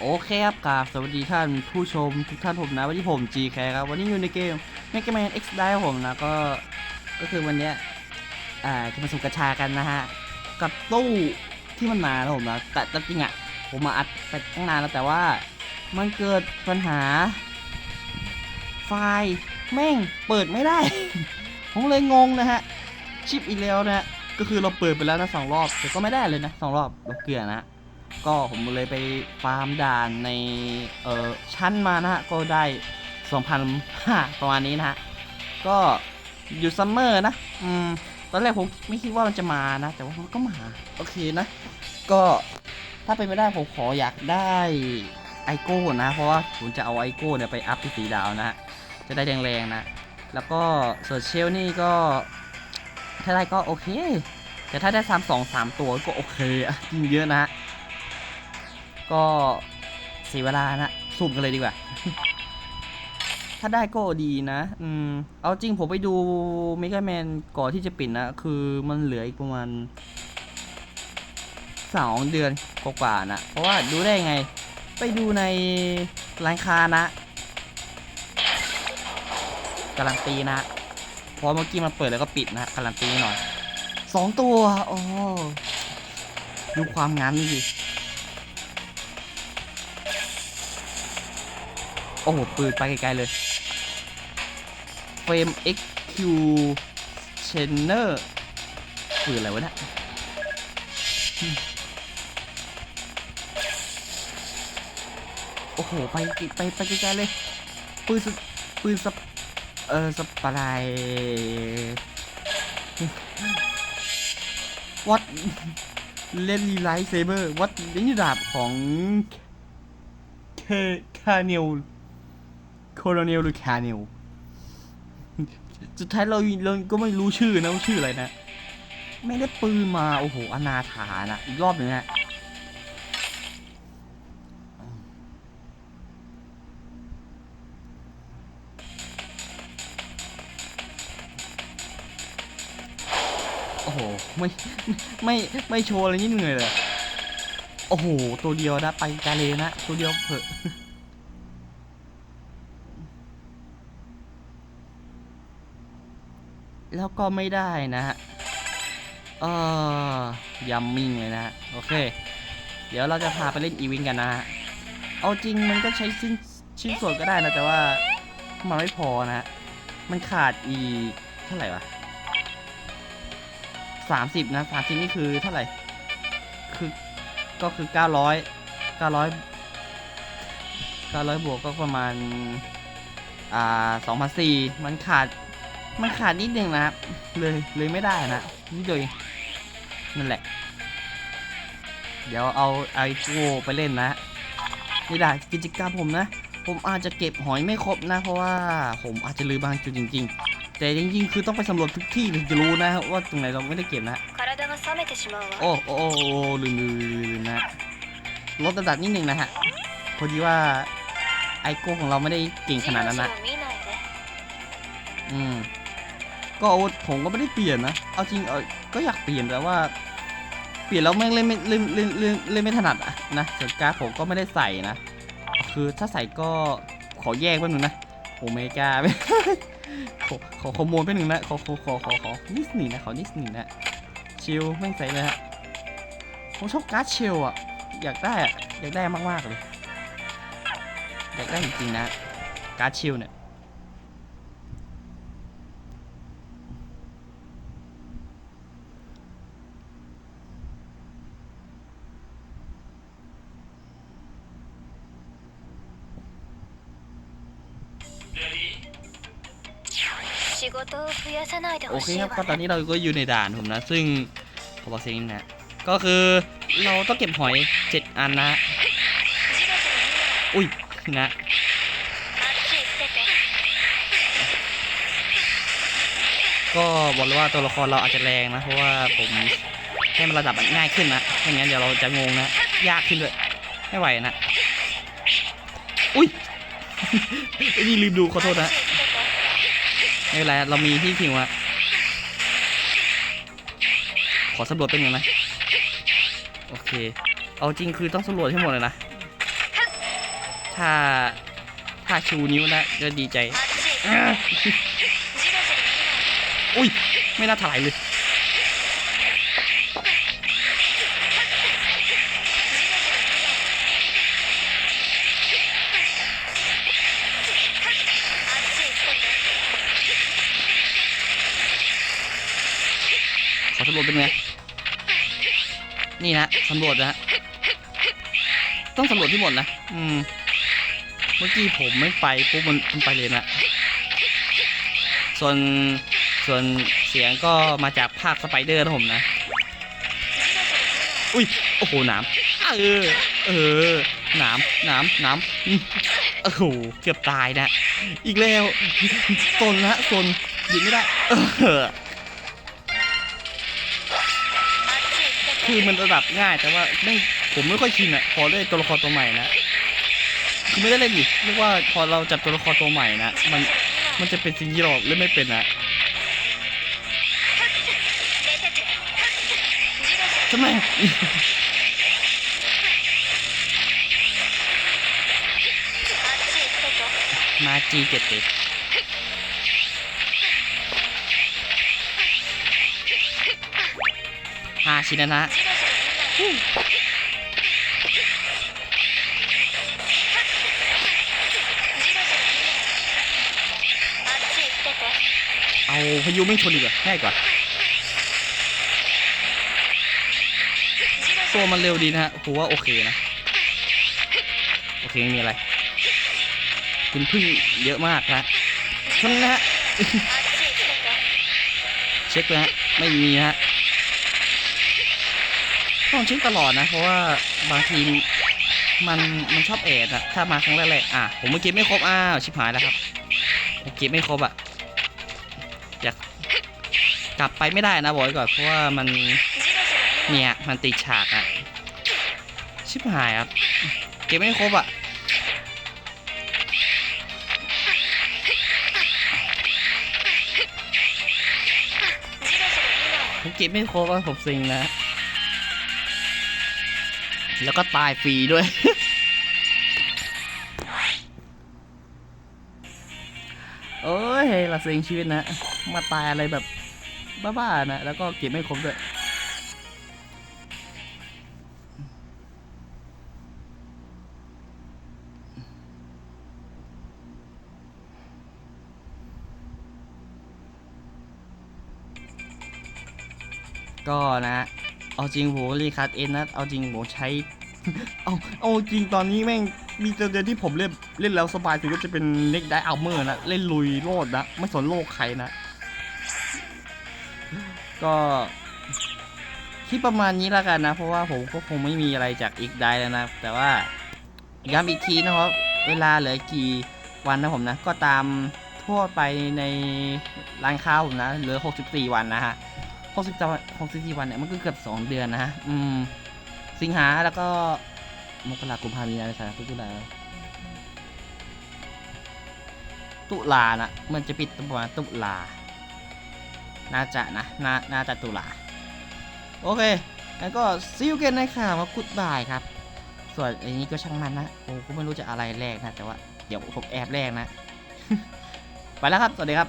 โอเคครับกราบสวัสดีท่านผู้ชมทุกท่านผมนะวันนี้ผม GK ครับวันนี้อยู่ในเกม Mega Man X ได้ครับผมนะก็ก็คือวันเนี้ยอ่าจะมาสุ่มกระชากันนะฮะกับตู้ที่มันมาแล้วผมนะแต่จริงอะผมมาอัดไปตั้งนานแล้วแต่ว่ามันเกิดปัญหา ไฟล์แม่งเปิดไม่ได้ ผมเลยงงนะฮะชิปอีกแล้วนะฮะก็คือเราเปิดไปแล้วนะสองรอบแต่ก็ไม่ได้เลยนะสองรอบเราเกลือนะฮะ ก็ผมเลยไปฟาร์มด่านในเออชั้นมานะฮะ ก็ได้2,005ประมาณนี้นะฮะ ก็อยู่ซัมเมอร์นะ อืม ตอนแรกผมไม่คิดว่ามันจะมานะ แต่ว่ามันก็มา โอเคนะ ก็ถ้าเป็นไม่ได้ผมขออยากได้ไอโก้นะ เพราะว่าผมจะเอาไอโก้เนี่ยไปอัพที่สีดาวนะฮะ จะได้แรงๆนะ แล้วก็ส่วนเชลนี่ก็ ถ้าได้ก็โอเค แต่ถ้าได้ซ้ำสองสามตัวก็โอเคอะยิ่งเยอะนะฮะ ก็เสียเวลานะสุ่มกันเลยดีกว่า ถ้าได้ก็ดีนะ อืม เอาจริงผมไปดูเมก a แมนก่อนที่จะปิดนะ คือมันเหลืออีกประมาณสองเดือนกว่าๆนะ เพราะว่าดูได้ไง ไปดูในร้านค้านะการันตีนะเพราะเมื่อกี้มันเปิดแล้วก็ปิดนะการันตีหน่อยสองตัว โอ้ดูความงามนี่สิ โอ้โห ปืนไปไกลๆเลยเฟรม XQ Chainer ปืนอะไรวะเนี่ยโอ้โห ไปไปไปไกลๆเลย ปืนปืนสปเออสปาราย วัดเล่นรีไลท์เซเบอร์วัดนี่ดาบของเคคาเนล โคโลเนลหรือแคาเนลสุดท้ายเราเราก็ไม่รู้ชื่อนะว่าชื่ออะไรนะ ไม่ได้ปืนมา โอ้โห อนาถานะ อีกรอบหนึ่งนะโอ้โห ไม่ไม่ไม่โชว์อะไรนิดหน่อยเลย โอ้โห ตัวเดียวนะ ไปกาเลนะ ตัวเดียวเผอะ แล้วก็ไม่ได้นะฮะเออยัมมิ่งเลยนะฮะโอเค เดี๋ยวเราจะพาไปเล่นอีวนต์กันนะฮะเอาจริงมันก็ใช้ชิ้นชิ้นส่วนก็ได้นะ แต่ว่ามันไม่พอนะฮะมันขาดอีเท่าไหร่วะสามสิบนะสามสิบนี่คือเท่าไหร่ คือก็คือเก้าร้อยเก้าร้อยเก้าร้อยบวกก็ประมาณ อ่าสองพันสี่มันขาด มันขาดนิดนึงนะเลยเลยไม่ได้นะนี่เลยนั่นแหละ เดี๋ยวเอาไอโวไปเล่นนะนี่แหละกิจกรรมผมนะ ผมอาจจะเก็บหอยไม่ครบนะ เพราะว่าผมอาจจะลืมบางจุดจริง ๆ แต่จริงๆ คือต้องไปสำรวจทุกที่ถึงจะรู้นะว่าตรงไหนเราไม่ได้เก็บนะโอ้โอ้โอ้ลืมลืมนะลดระดับนิดนึงนะฮะพอดีว่าไอโก้ของเราไม่ได้เก่งขนาดนั้นนะอืม ก็อาวุธผมก็ไม่ได้เปลี่ยนนะ เอาจริงเออก็อยากเปลี่ยนแต่ว่า เปลี่ยนแล้วแม่งเล่นไม่เล่นเล่นเล่นเล่นไม่ถนัดอะนะส่วนการดผมก็ไม่ได้ใส่นะ คือถ้าใส่ก็ขอแยกไว้หนึ่งนะผมไม่กล้าไม่ขอขอขโมยไปหนึ่งนะขอขอขอขอขอนิดหนึ่งนะขอนิดหนึ่งนะชิลแม่งใส่เลยฮะผมชอบการ์ดชิลอะอยากได้อะอยากได้มากๆเลย อยากได้จริงๆนะการ์ดชิลเนี่ย โอเคครับก็ตอนนี้เราก็อยู่ในด่านผมนะ ซึ่งขอบอกเสียงนิดนะก็คือเราต้องเก็บหอยเจ็ดอันนะ อุ้ยนะก็บอกเลยว่าตัวละครเราอาจจะแรงนะ เพราะว่าผมให้มันระดับง่ายขึ้นนะไม่งั้นเดี๋ยวเราจะงงนะ ยากขึ้นเลยไม่ไหวนะ อุ้ยนี่ลืมดูขอโทษนะ ไม่เป็นไรเรามีที่ผิวอะขอสำรวจเป็นยังไงโอเค เอาจริงคือต้องสำรวจให้หมดเลยนะ ถ้า ถ้าชูนิ้วนะจะดีใจ อุ้ย ไม่น่าถ่ายเลยำรวจเป็นไง นี่นะสำรวจนะฮะ ต้องสำรวจที่หมดนะ อืม เมื่อกี้ผมไม่ไปปุ๊บมันมันไปเลยนะ ส่วนส่วนเสียงก็มาจากภาคสไปเดอร์นะผมนะ อุ้ย โอ้โหหนามเออ เออหนามหนามหนามโอ้โห เกือบตายนะ อีกแล้วซนนะซนหยิบไม่ได้ เออ คือมันระดับง่ายแต่ว่าไม่ผมไม่ค่อยชินอะพอได้ตัวละครตัวใหม่นะคือไม่ได้เล่นดิเรียกว่าพอเราจับตัวละครตัวใหม่นะมันมันจะเป็นสิ่งยอกหรือไม่เป็นนะทำไมมาจีเจ็ดติด้าชิ้นนะเอาพายุไม่ชนอีกเหรแง่กว่าตัวมันเร็วดีนะฮะผมว่าโอเคนะ โอเคไม่มีอะไร คุณพึ่งเยอะมากนะชนนะฮะ เช็คนะฮะ ไม่มีฮะ ต้องเช็คตลอดนะ เพราะว่าบางทีมันมันชอบแอดอะถ้ามาครั้งแรกๆอะผมเมื่อกี้ไม่ครบอ้าวชิบหายแล้วครับเมื่อกี้ไม่ครบอะอยากกลับไปไม่ได้นะบอกไว้ก่อนเพราะว่ามันเนี่ยมันติดฉากอะชิบหายครับเก็บไม่ครบอะผมเก็บไม่ครบอะผมสิงนะ แล้วก็ตายฟรีด้วย โอ้ยละเซ็งชีวิตนะ มาตายอะไรแบบบ้าๆนะ แล้วก็เก็บไม่ครบด้วยก็นะ เอาจริงโหรีคัสเอ็นนะเอาจริงโหใช้ เอาเอาจริงตอนนี้แม่งมีตัวเดียวที่ผมเล่นเล่นแล้วสบายสุดก็จะเป็นเน็กได้อัลเมอร์นะเล่นลุยโลดนะไม่สนโลกใครนะ ก็คิดประมาณนี้แล้วกันนะ เพราะว่าผมก็คงไม่มีอะไรจากอีกได้แล้วนะ แต่ว่าย้ำอีกทีนะครับ เวลาเหลือกี่วันนะผมนะ ก็ตามทั่วไปในร้านค้าผมนะ เหลือ 64 วันนะฮะ 64วัน64วันเนี่ยมันก็เกือบ2เดือนนะฮะ อืม สิงหาแล้วก็มกราคมกุมภามีนาเมษายนพฤศจิกาตุลานะมันจะปิดประมาณตุลา น่าจะนะ น่า น่าจะตุลา โอเค แล้วก็ซิลเกนนะครับว่ากุดบายครับ ส่วนอันนี้ก็ช่างมันนะผมก็ไม่รู้จะอะไรแรกนะ แต่ว่า เดี๋ยวผมแอบแรกนะ ไปแล้วครับ สวัสดีครับ